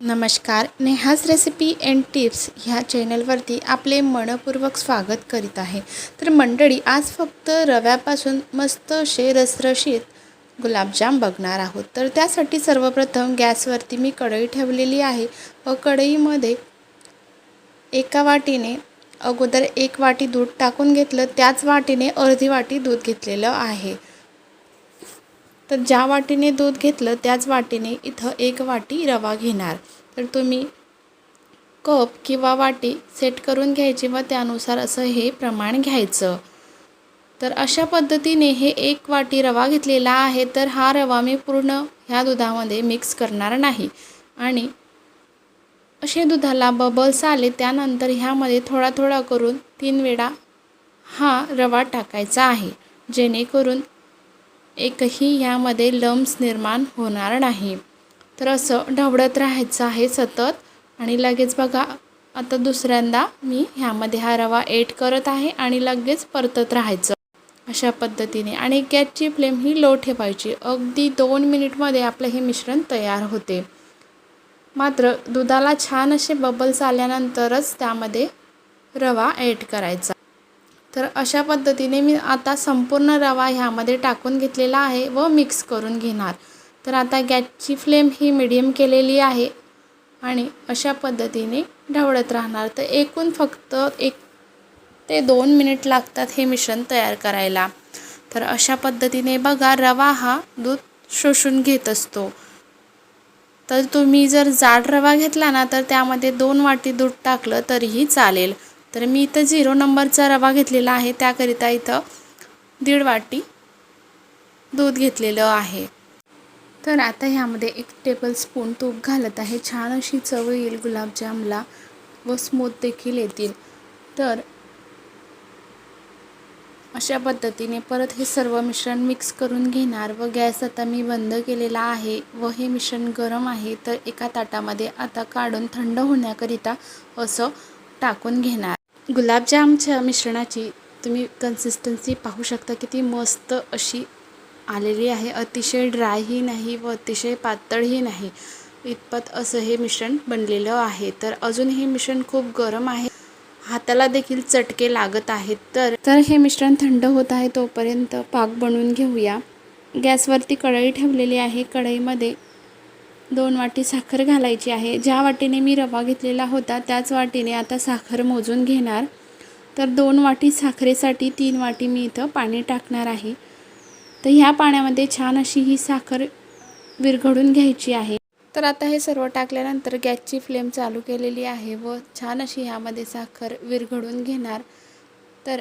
नमस्कार Neha's recipe and tips ह्या चॅनलवरती आपले मनपूर्वक स्वागत करीत आहे. तर मंडळी आज फक्त रव्यापासून मस्त असे रसरशीत गुलाबजाम बघणार आहोत. तर त्यासाठी सर्वप्रथम गॅसवरती मी कढई ठेवलेली आहे. व कढईमध्ये एका वाटीने अगोदर एक वाटी दूध टाकून घेतलं. त्याच वाटीने अर्धी वाटी दूध घेतलेलं आहे. तर ज्या वाटीने दूध घेतलं त्याच वाटीने इथं एक वाटी रवा घेणार. तर तुम्ही कप किंवा वाटी सेट करून घ्यायची व त्यानुसार असं हे प्रमाण घ्यायचं. तर अशा पद्धतीने हे एक वाटी रवा घेतलेला आहे तर हा रवा मी पूर्ण ह्या दुधामध्ये मिक्स करणार नाही. आणि असे दुधाला बबल्स आले त्यानंतर ह्यामध्ये थोडा थोडा करून तीन वेळा हा रवा टाकायचा आहे. जेणेकरून एकही ह्यामध्ये लम्स निर्माण होणार नाही. तर असं ढवळत राहायचं आहे सतत. आणि लगेच बघा आता दुसऱ्यांदा मी ह्यामध्ये हा रवा एड करत आहे आणि लगेच परतत राहायचं. अशा पद्धतीने. आणि गॅसची फ्लेम ही लो ठेवायची. अगदी दोन मिनिटमध्ये आपलं हे मिश्रण तयार होते. मात्र दुधाला छान असे बबल्स आल्यानंतरच त्यामध्ये रवा ॲड करायचा. तर अशा पद्धतीने मी आता संपूर्ण रवा ह्यामध्ये टाकून घेतलेला आहे व मिक्स करून घेणार. तर आता गॅसची फ्लेम ही मिडियम केलेली आहे आणि अशा पद्धतीने ढवळत राहणार. तर एकूण फक्त एक ते दोन मिनिट लागतात हे मिश्रण तयार करायला. तर अशा पद्धतीने बघा रवा हा दूध शोषून घेत असतो. तर तुम्ही जर जाड रवा घेतला ना तर त्यामध्ये दोन वाटी दूध टाकलं तरीही चालेल. तर मी इथं झिरो नंबरचा रवा घेतलेला आहे. त्याकरिता इथं दीड वाटी दूध घेतलेलं आहे. तर आता ह्यामध्ये एक टेबलस्पून तूप घालत आहे. छान अशी चव येईल. गुलाबजामला व स्मूथ देखील येतील. तर अशा पद्धतीने परत हे सर्व मिश्रण मिक्स करून घेणार व गॅस आता मी बंद केलेला आहे व हे मिश्रण गरम आहे. तर एका ताटामध्ये आता काढून थंड होण्याकरिता असं टाकून घेणार. गुलाबजामच्या मिश्रणाची तुम्ही कन्सिस्टन्सी पाहू शकता किती मस्त अशी आलेली आहे. अतिशय ड्रायही नाही व अतिशय पातळही नाही. इतपत असं हे मिश्रण बनलेलं आहे. तर अजून हे मिश्रण खूप गरम आहे. हाताला देखील चटके लागत आहेत. तर तर हे मिश्रण थंड होत आहे तोपर्यंत पाक बनवून घेऊया. गॅसवरती कढई ठेवलेली आहे. कढईमध्ये दोन वाटी साखर घालायची आहे. ज्या वाटीने मी रवा घेतलेला होता त्याच वाटीने आता साखर मोजून घेणार. तर दोन वाटी साखरेसाठी तीन वाटी मी इथं पाणी टाकणार आहे. तर ह्या पाण्यामध्ये छान अशी ही साखर विरघळून घ्यायची आहे. तर आता हे सर्व टाकल्यानंतर गॅसची फ्लेम चालू केलेली आहे व छान अशी ह्यामध्ये साखर विरघळून घेणार. तर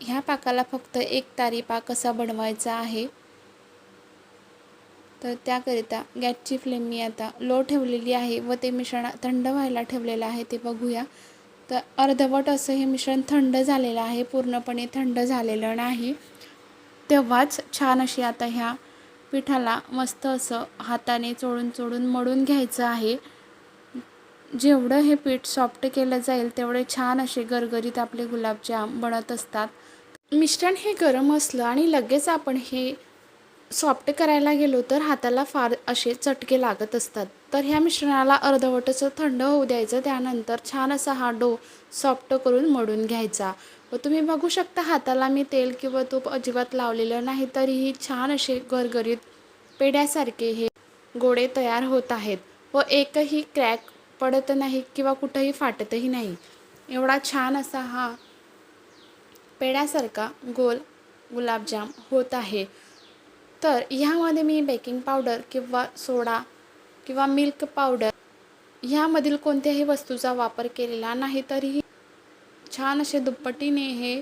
ह्या पाकाला फक्त एक तारी पाक असा बनवायचा आहे तर त्याकरिता गॅसची फ्लेम मी आता लो ठेवलेली आहे व ते मिश्रण थंड व्हायला ठेवलेलं आहे ते बघूया. तर अर्धवट असं हे मिश्रण थंड झालेलं आहे पूर्णपणे थंड झालेलं नाही. तेव्हाच छान अशी आता ह्या पिठाला मस्त असं हाताने चोळून चोळून मळून घ्यायचं आहे. जेवढं हे पीठ सॉफ्ट केलं जाईल तेवढे छान असे गरगरीत आपले गुलाबजाम बनत असतात. मिश्रण हे गरम असलं आणि लगेच आपण हे सॉफ्ट करायला गेलो तर हाताला फार असे चटके लागत असतात. तर ह्या मिश्रणाला अर्धवट असं थंड होऊ द्यायचं. त्यानंतर छान असा हा डो सॉफ्ट करून मळून घ्यायचा. व तुम्ही बघू शकता हाताला मी तेल किंवा तूप अजिबात लावलेलं नाही तरीही छान असे गरगरीत पेड्यासारखे हे गोडे तयार होत आहेत. व एकही क्रॅक पडत नाही किंवा कुठंही फाटतही नाही. एवढा छान असा हा पेड्यासारखा गोल गुलाबजाम होत आहे. तर ह्यामध्ये मी बेकिंग पावडर किंवा सोडा किंवा मिल्क पावडर ह्यामधील कोणत्याही वस्तूचा वापर केलेला नाही. तरीही छान असे दुप्पटीने हे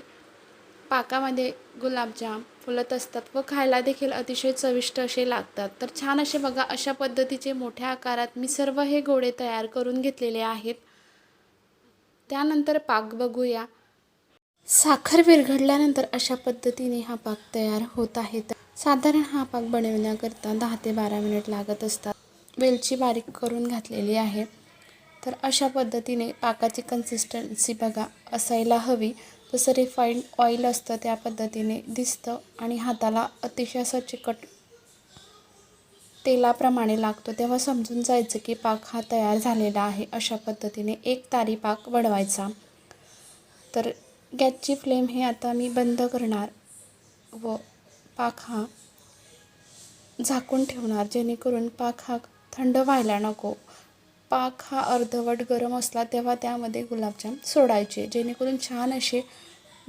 पाकामध्ये गुलाबजाम फुलत असतात व खायला देखील अतिशय चविष्ट असे लागतात. तर छान असे बघा अशा पद्धतीचे मोठ्या आकारात मी सर्व हे गोळे तयार करून घेतलेले आहेत. त्यानंतर पाक बघूया. साखर विरघडल्यानंतर अशा पद्धतीने हा पाक तयार होत आहे. तर साधारण हा पाक बनवण्याकरता दहा ते बारा मिनिट लागत असतात. वेलची बारीक करून घातलेली आहे. तर अशा पद्धतीने पाकाची कन्सिस्टन्सी बघा असायला हवी. जसं रिफाईंड ऑइल असतं त्या पद्धतीने दिसतं आणि हाताला अतिशय असं चिकट तेलाप्रमाणे लागतो. तेव्हा समजून जायचं की पाक हा तयार झालेला आहे. अशा पद्धतीने एक तारी पाक वळवायचा तर गॅसची फ्लेम हे आता मी बंद करणार व पाक हा झाकून ठेवणार जेणेकरून पाक हा थंड व्हायला नको. पाक हा अर्धवट गरम असला तेव्हा त्यामध्ये गुलाबजाम सोडायचे जेणेकरून छान असे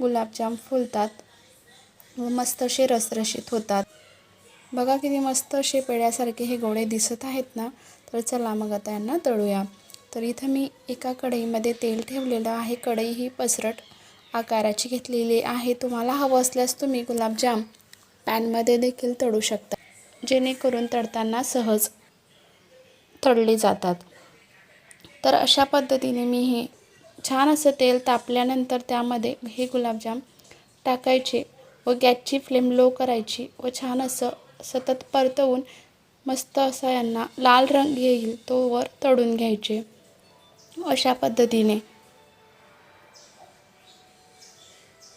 गुलाबजाम फुलतात व मस्त असे रसरशीत होतात. बघा किती मस्त असे पेड्यासारखे हे गोळे दिसत आहेत ना? तर चला मग आता यांना तळूया. तर इथं मी एका कढईमध्ये तेल ठेवलेलं आहे. कढई ही पसरट आकाराची घेतलेली आहे. तुम्हाला हवं असल्यास तुम्ही गुलाबजाम पॅनमध्ये देखील तळू शकता जेणेकरून तळताना सहज तळले जातात. तर अशा पद्धतीने मी हे छान असं तेल तापल्यानंतर त्यामध्ये हे गुलाबजाम टाकायचे व गॅसची फ्लेम लो करायची व छान असं सतत परतवून मस्त असा यांना लाल रंग येईल तोवर तळून घ्यायचे. अशा पद्धतीने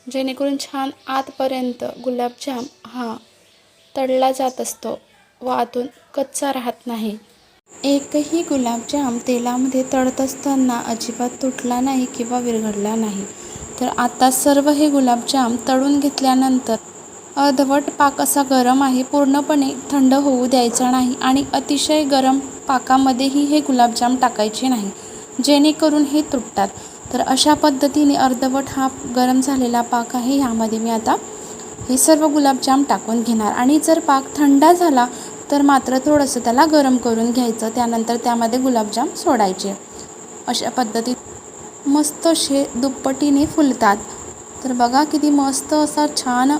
जेणेकरून छान आतपर्यंत गुलाबजाम हा तळला जात असतो व आतून कच्चा राहत नाही. एकही गुलाबजाम तेलामध्ये तळत असताना अजिबात तुटला नाही किंवा विरघडला नाही. तर आता सर्व हे गुलाबजाम तळून घेतल्यानंतर अर्धवट पाक असा गरम आहे पूर्णपणे थंड होऊ द्यायचा नाही आणि अतिशय गरम पाकामध्येही हे गुलाबजाम टाकायचे नाही जेणेकरून हे तुटतात. तर अशा पद्धतीने अर्धवट हा गरम झालेला पाक आहे. ह्यामध्ये मी आता हे सर्व गुलाबजाम टाकून घेणार. आणि जर पाक थंड झाला तर मात्र थोडंसं त्याला गरम करून घ्यायचं. त्यानंतर त्यामध्ये गुलाबजाम सोडायचे. अशा पद्धतीत मस्त असे दुप्पटीने फुलतात. तर बघा किती मस्त असा छान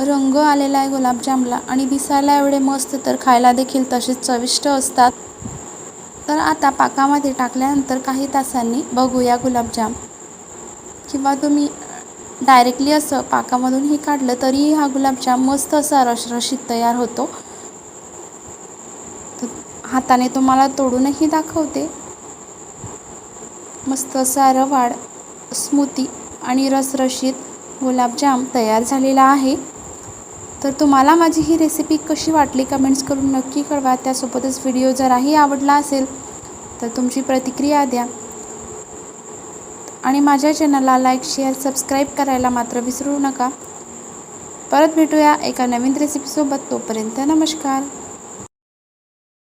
रंग आलेला आहे गुलाबजामला. आणि दिसायला एवढे मस्त तर खायला देखील तसेच चविष्ट असतात. तर आता पाकामध्ये टाकल्यानंतर काही तासांनी बघूया गुलाबजाम. किंवा तुम्ही डायरेक्टली असं पाकामधूनही काढलं तरीही हा गुलाबजाम मस्त असा रसरशीत तयार होतो. हाताने तुम्हाला तोडूनही दाखवते. मस्त असा रवाड स्मूती आणि रसरशीत गुलाबजाम तयार झालेला आहे. तर तुम्हाला माझी ही रेसिपी कशी वाटली कमेंट्स करून नक्की कळवा. त्यासोबतच व्हिडिओ जराही आवडला असेल तर तुमची प्रतिक्रिया द्या. आणि माझ्या चॅनलला लाईक शेअर सबस्क्राईब करायला मात्र विसरू नका. परत भेटूया एका नवीन रेसिपीसोबत तोपर्यंत नमस्कार.